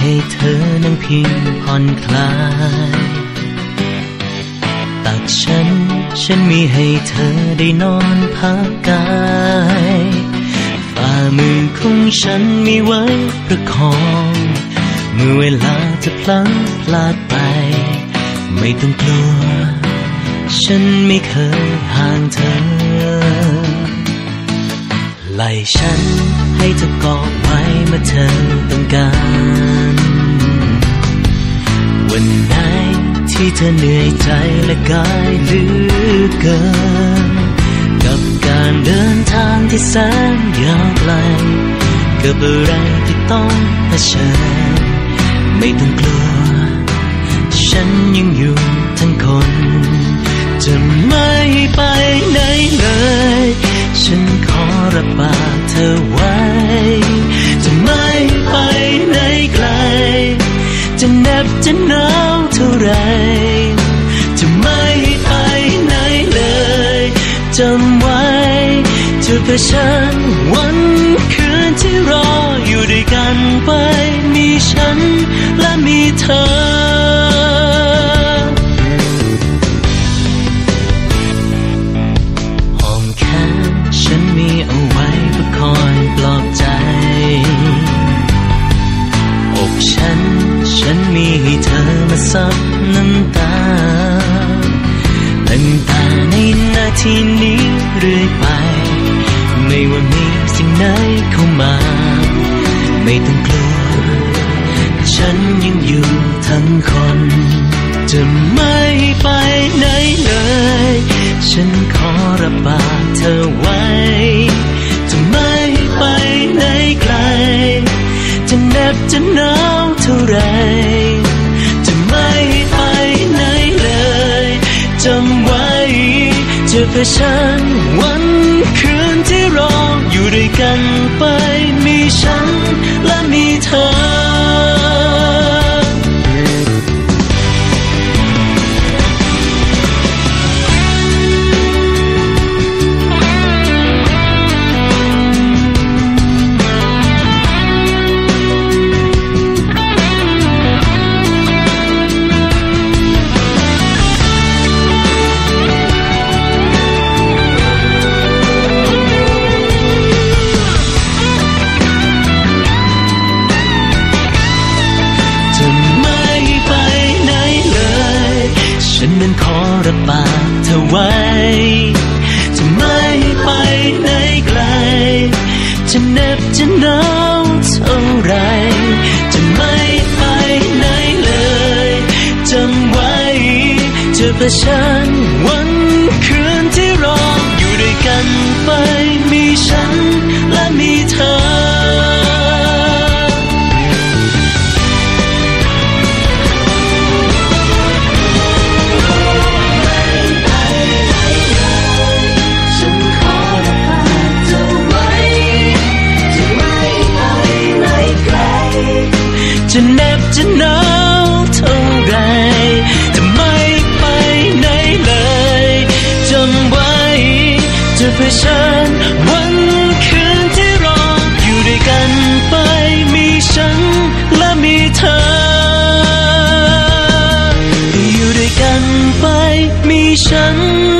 ให้เธอนั่งพิงผ่อนคลาย ตักฉัน ฉันมีให้เธอได้นอนพักกายฝ่ามือของฉันมีไว้ประคอง เมื่อเวลาจะพลั้งพลาดไป ไม่ต้องกลัว ฉันไม่เคยห่างเธอ ไหลฉันให้เธอกอดไว้เมื่อเธอต้องการ วันไหนที่เธอเหนื่อยใจและกายเหลือเกิน กับการเดินทางที่แสนยาวไกลกับอะไรที่ต้องเผชิญไม่ต้องกลัว ฉันยังอยู่ทั้งคน จะไม่ไปไหนเลย ฉันขอรับปากเธอไว จำไว้จะเผชิญวันคืนที่รออยู่ด้วยกันไป มีฉันและมีเธอหอมแขนฉันมีเอาไว้เพื่อคอยปลอบใจอกฉันฉันมีให้เธอมาซับน้ำตาตั้งตาใน ทีนี้เรื่อยไป ไม่ว่ามีสิ่งไหนเข้ามา ไม่ต้องกลัว ฉันยังอยู่ทั้งคน จะไม่ไปไหนเลย ฉันขอรับปากเธอไว้ จะไม่ไปไหนไกล จะเหน็บจะหนาวเท่าไรจะไม่ไปไหนเลยจำไว้ เพื่อฉัน วันคืนที่รออยู่ด้วยกันไปมีฉัน จะเผชิญวันคืนที่รออยู่ด้วยกันไปมีฉัน จะเผชิญวันคืนที่รออยู่ด้วยกันไปมีฉันและมีเธอ อยู่ด้วยกันไปมีฉัน